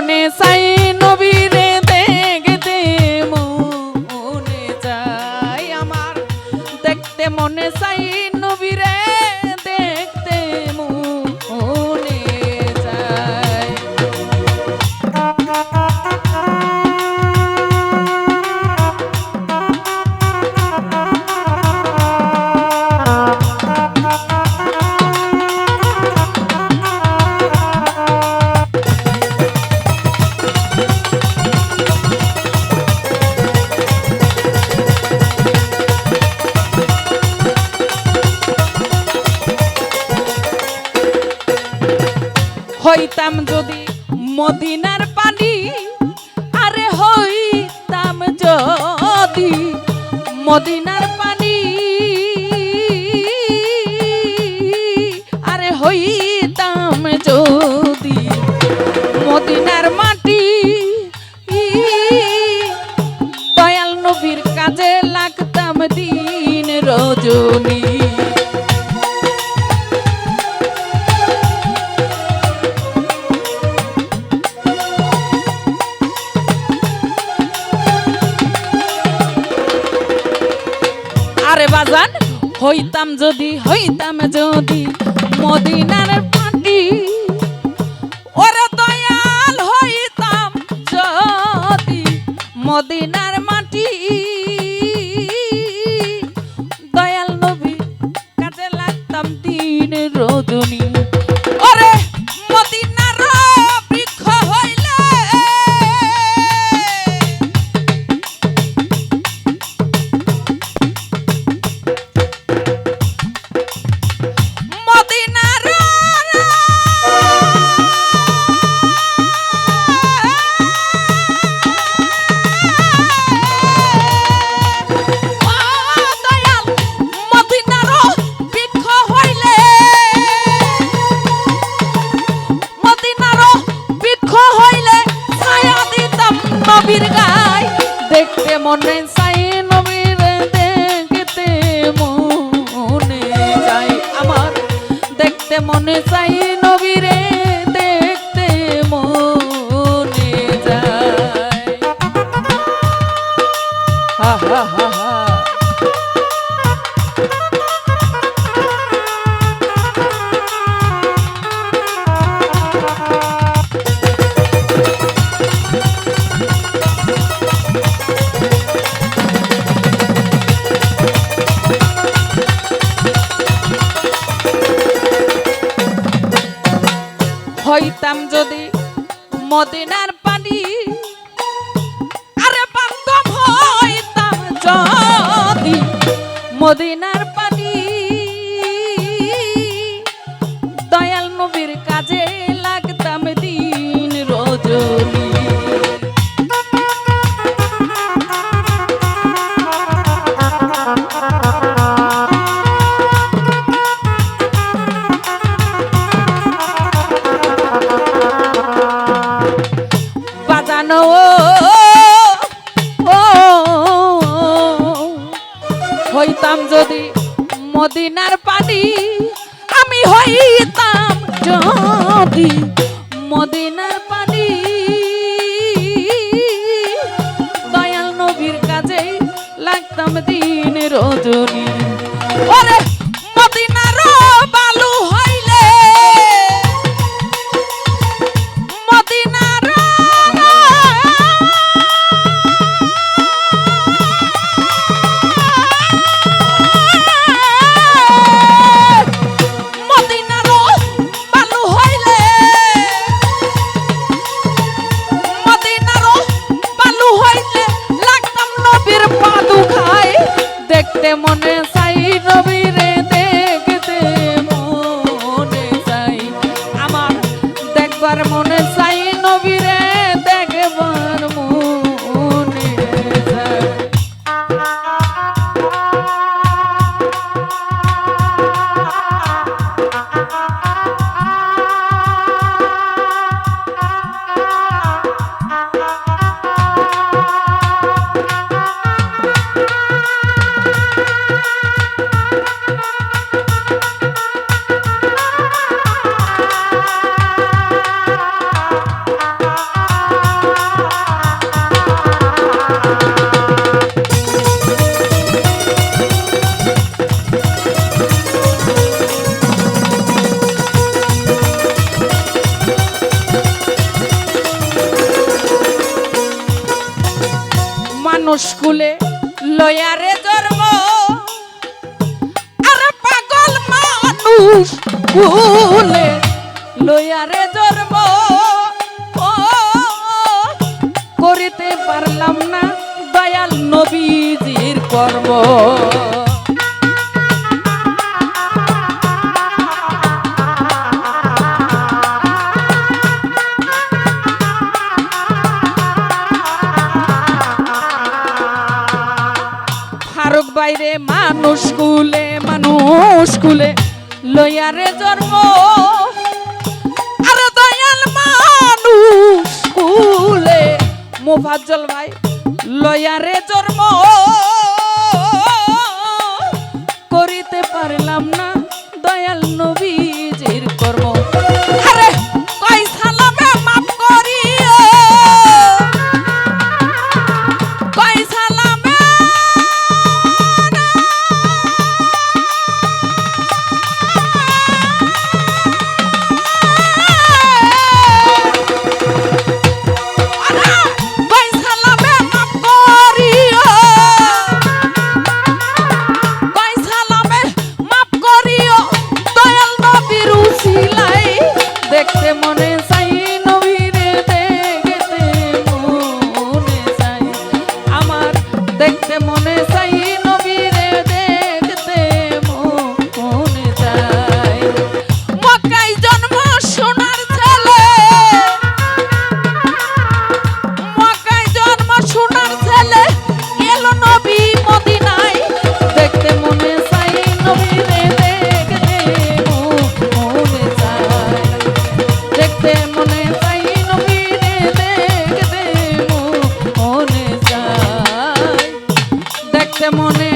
মনে চাই নবীরে। হইতাম যদি মদিনার পানি আরে হইতাম যদি মদিনা বাজান হইতাম যদি হইতাম যদি মদিনার পাটি। ওরে দয়াল হইতাম যদি মদিনার যেতাম যদি মদিনার পানি। আরে বান্ধব হইতাম যদি মদিনার নদী মদিনার পানি। দয়াল নবীর কাজে লাগতাম দিন রজনী। মানুষ কুলে লয়ারে জন্ম আরে পাগল মানুষ কুলে লয়ারে জন্ম করিতে পারলাম না দয়াল নবীজির কর্ম। মানুষ কুলে মানুষ কুলে লয়ারে জন্ম। আরে দয়াল মানুষ কুলে মোফাজ্জল ভাই লয়ারে জন্ম। করিতে পারলাম না দেখতে মনে আছে মনে